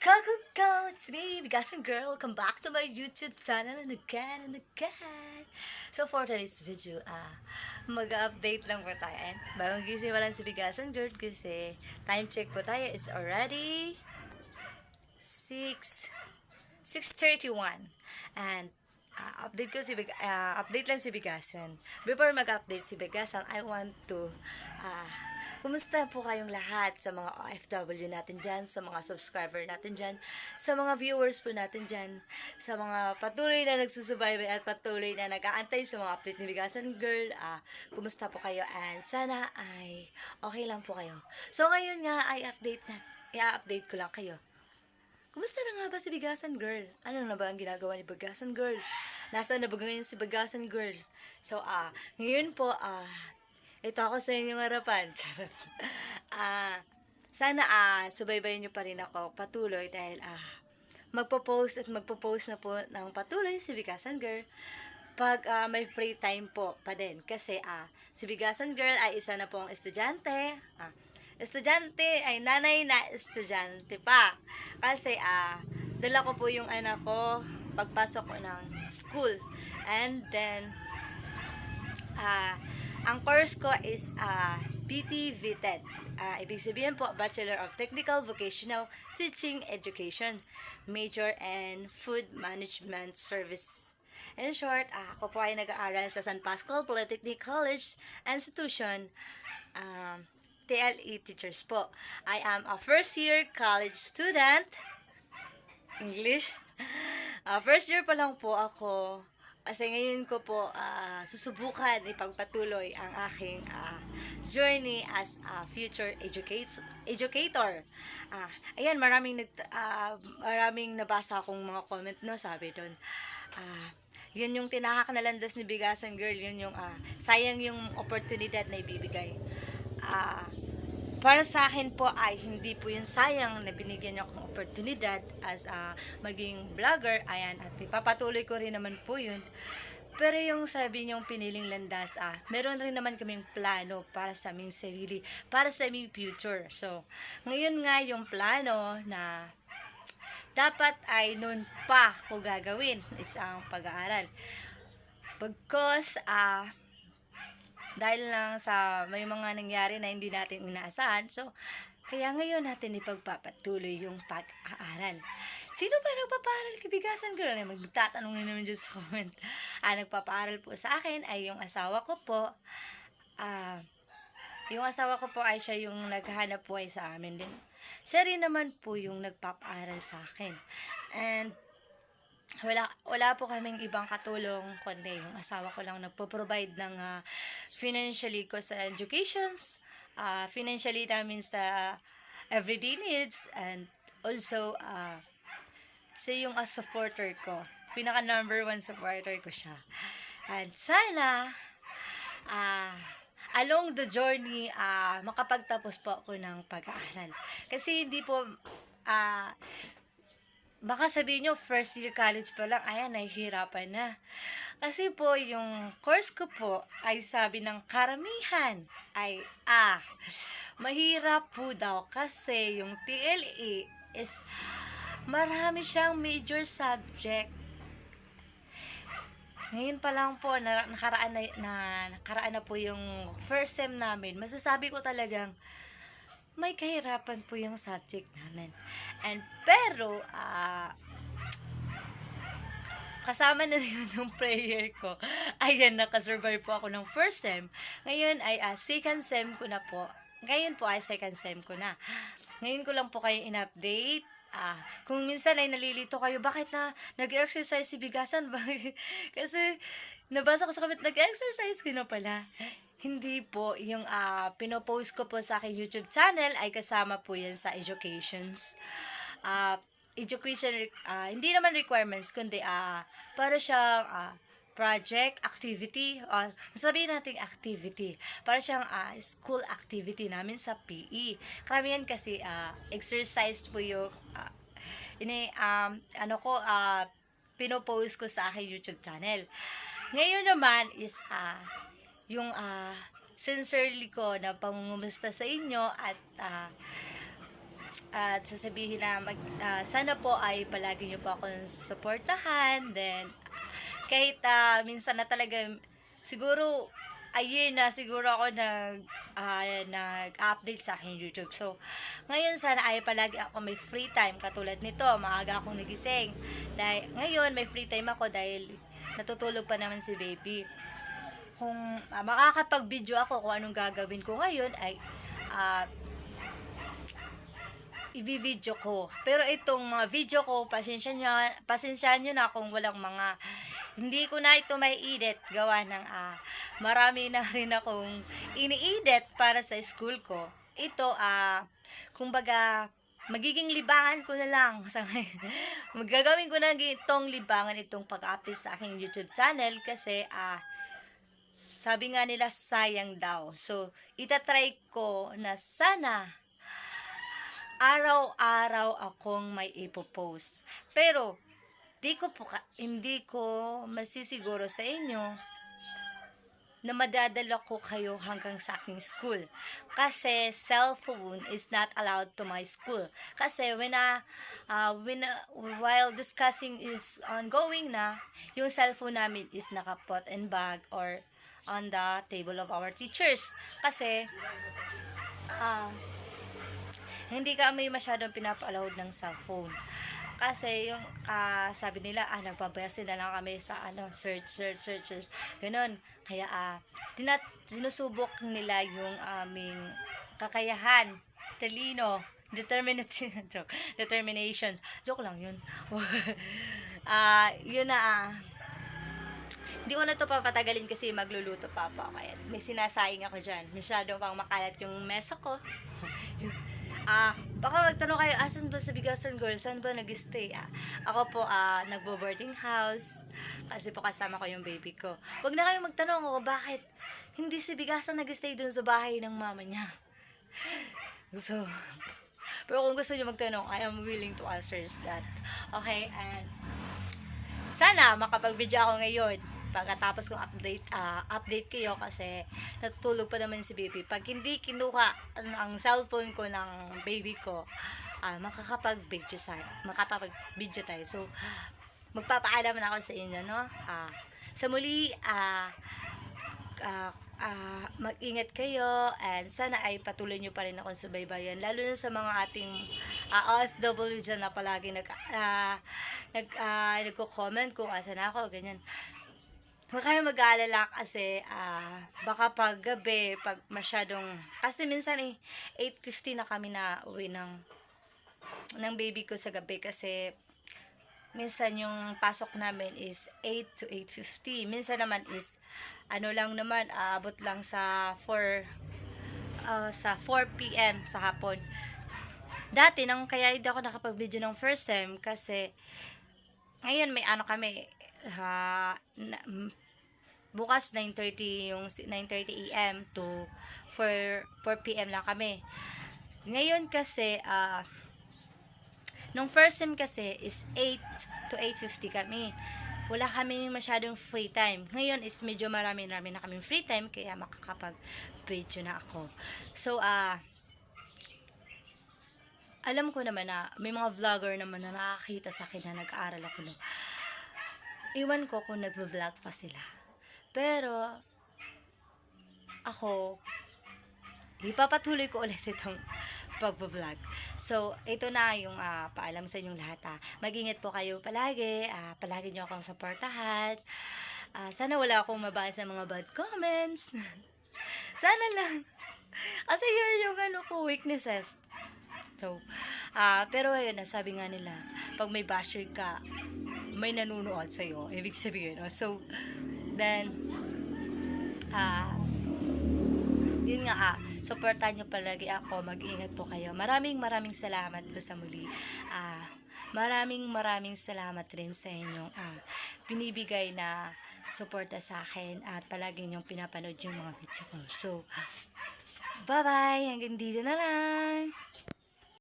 Kagugaw, it's me, Bigasan Girl. Welcome back to my YouTube channel and again and again. So for today's video, ah, mag-update lang po tayo. And bagong gising pa lang si Bigasan Girl kasi time check po tayo. It's already 6, 6.31. And ah, update ko si Big, ah, update lang si Bigasan. Before mag-update si Bigasan, I want to ah, Kumusta po kayong lahat sa mga OFW natin dyan, sa mga subscriber natin dyan, sa mga viewers po natin dyan, sa mga patuloy na nagsusubaybay at patuloy na nag-aantay sa mga update ni Bigasan Girl. Ah, kumusta po kayo and sana ay okay lang po kayo. So ngayon nga ay update na, i-update ko lang kayo. Kumusta na nga ba si Bigasan Girl? Ano na ba ang ginagawa ni Bigasan Girl? Nasaan na ba ngayon si Bigasan Girl? So, ah, ngayon po, ah, ito ako sa inyong harapan. Charot. Ah, sana ah, subaybayan niyo pa rin ako patuloy dahil ah, magpo-post at magpo-post na po ng patuloy si Bigasan Girl pag ah, may free time po pa din. Kasi ah, si Bigasan Girl ay isa na pong estudyante. Ah, estudyante ay nanay na estudyante pa. Kasi ah, dala ko po yung anak ko pagpasok ko ng school. And then, ah, ang course ko is PT VTED. Ah, ibig sabihin po, Bachelor of Technical Vocational Teaching Education. Major in Food Management Service. In short, ah, ako po ay nag-aaral sa San Pascual Polytechnic College Institution. Um, TLE teachers po. I am a first year college student. English. Ah, first year pa lang po ako. Kasi ngayon ko po ah, susubukan ipagpatuloy ang aking ah, journey as a future educate, educator. Ah, ayan, maraming, nag, ah, maraming nabasa akong mga comment no, sabi doon. Ah, yun yung tinahak na landas ni Bigasan Girl, yun yung ah, sayang yung oportunidad na ibibigay. Ah, para sa akin po ay hindi po yun sayang na binigyan niyo akong oportunidad as a maging vlogger. Ayan, at ipapatuloy ko rin naman po yun. Pero yung sabi niyong piniling landas, ah, meron rin naman kaming plano para sa aming sarili, para sa aming future. So, ngayon nga yung plano na dapat ay noon pa ko gagawin isang pag-aaral. Bagkos, ah, dahil lang sa may mga nangyari na hindi natin inaasahan. So, kaya ngayon natin ipagpapatuloy yung pag-aaral. Sino ba nagpapaaral kay Bigasan Girl? Ay, magtatanong na naman dyan sa comment. Ah, nagpapaaral po sa akin ay yung asawa ko po. Ah, yung asawa ko po ay siya yung naghahanap buhay sa amin din. Siya rin naman po yung nagpapaaral sa akin. And wala wala po kaming ibang katulong kundi yung asawa ko lang nagpo-provide ng ah, financially ko sa educations, ah, financially namin sa everyday needs and also ah, siya yung a supporter ko. Pinaka number one supporter ko siya. And sana ah along the journey ah makapagtapos po ako ng pag-aaral. Kasi hindi po ah baka sabihin nyo, first year college pa lang, ayan, nahihirapan na. Kasi po, yung course ko po, ay sabi ng karamihan, ay, ah, mahirap po daw kasi yung TLE is, marami siyang major subject. Ngayon pa lang po, na, nakaraan na, na, nakaraan na po yung first sem namin, masasabi ko talagang, may kahirapan po yung subject namin. And pero, ah, kasama na rin yung prayer ko. Ayan, nakasurvive po ako ng first sem. Ngayon ay ah, second sem ko na po. Ngayon po ay second sem ko na. Ngayon ko lang po kayo in-update. Ah, kung minsan ay nalilito kayo, bakit na nag-exercise si Bigasan? Kasi nabasa ko sa comment, nag-exercise ka na pala. Hindi po, yung ah, pinopost ko po sa aking YouTube channel ay kasama po yan sa educations. Ah, education, ah, hindi naman requirements, kundi ah, para siyang ah, project, activity, or sabihin natin activity. Para siyang ah, school activity namin sa PE. Karamihan kasi ah, exercise po yung ah, ini um, ano ko ah, pinopost ko sa aking YouTube channel. Ngayon naman is ah, yung ah, sincerely ko na pangungumusta sa inyo at ah, at sasabihin na mag, ah, sana po ay palagi niyo po ako suportahan. Then, kahit ah, minsan na talaga, siguro, a year na siguro ako nag, ah, nag-update sa aking YouTube. So, ngayon sana ay palagi ako may free time. Katulad nito, maaga akong nagising. Dahil, ngayon may free time ako dahil natutulog pa naman si baby. Kung ah, makakapag-video ako kung anong gagawin ko ngayon ay ah, i-video ko. Pero itong mga video ko, pasensya nyo, pasensya nyo na kung walang mga, hindi ko na ito may edit gawa ng, ah, marami na rin akong ini-edit para sa school ko. Ito, ah, kumbaga, magiging libangan ko na lang sa. Magagawin ko na itong libangan, itong pag-update sa aking YouTube channel kasi, ah, sabi nga nila sayang daw. So, itatry ko na sana araw-araw akong may ipopost. Pero, di ko po, hindi ko masisiguro sa inyo na madadala ko kayo hanggang sa aking school. Kasi cellphone is not allowed to my school. Kasi when, uh, uh, when uh, while discussing is ongoing na, yung cellphone namin is nakapot in bag or on the table of our teachers. Kasi, ah, hindi kami masyadong pinapa-allowed ng cellphone. Kasi yung ah, sabi nila, ah, nagbabayasin na lang kami sa ano, search, search, search, search. Ganon. Kaya, ah, tinat, sinusubok nila yung aming kakayahan, talino, determination, joke, determinations. Joke lang yun. Ah, yun na, ah, hindi ko na to papatagalin kasi magluluto pa ako. Kaya may sinasayang ako dyan. Masyado pang makalat yung mesa ko. Ah, baka magtanong kayo, asan ba sa Bigasan Girl? Saan ba nag-stay? Ah, ako po, ah, nagbo-boarding house. Kasi po kasama ko yung baby ko. Huwag na kayo magtanong, oh, bakit? Hindi si Bigasan nag-stay dun sa bahay ng mama niya. So, pero kung gusto niyo magtanong, I am willing to answer that. Okay, and sana makapag-video ako ngayon pagkatapos kong update ah, update kayo kasi natutulog pa naman si baby. Pag hindi kinuha ang, cellphone ko ng baby ko, ah, makakapag-video makakapag-video tayo. So magpapaalam na ako sa inyo, no? Ah, sa muli, ah, ah, ah, mag-ingat kayo and sana ay patuloy nyo pa rin akong subaybayan lalo na sa mga ating ah, OFW dyan na palagi nag, ah, nag, ah, nagko-comment kung asan ako, ganyan. Huwag kayo mag-aalala kasi ah, baka pag gabi, pag masyadong, kasi minsan eh, 8.50 na kami na uwi ng, ng baby ko sa gabi kasi minsan yung pasok namin is 8 to 8.50. Minsan naman is, ano lang naman, aabot lang sa 4, ah, sa 4 p.m. sa hapon. Dati, nang kaya hindi ako nakapag-video ng first time kasi ngayon may ano kami, m- bukas 9.30 yung si- 9.30 a.m. to 4, 4 p.m. lang kami. Ngayon kasi, ah, Nung first sem kasi is 8 to 8.50 kami. Wala kami masyadong free time. Ngayon is medyo marami-rami na kami free time kaya makakapag-video na ako. So, ah, alam ko naman na may mga vlogger naman na nakakita sa akin na nag-aaral ako no. Iwan ko kung nag-vlog pa sila. Pero, ako, ipapatuloy ko ulit itong pag-vlog. So, ito na yung ah, paalam sa inyong lahat. Ah. Mag-ingat po kayo palagi. Ah, palagi nyo akong supportahan. Ah, sana wala akong mabasa mga bad comments. sana lang. Kasi yun yung ano ko, weaknesses. So, ah, pero ayun, sabi nga nila, pag may basher ka, may nanunood sa'yo. Ibig sabihin, no? So, then, ah, yun nga ah, supportan nyo palagi ako, mag-ingat po kayo. Maraming maraming salamat po sa muli. Ah, maraming maraming salamat rin sa inyong ah, binibigay na suporta sa akin at palagi nyong pinapanood yung mga video ko. So, bye-bye! Hanggang dito na lang!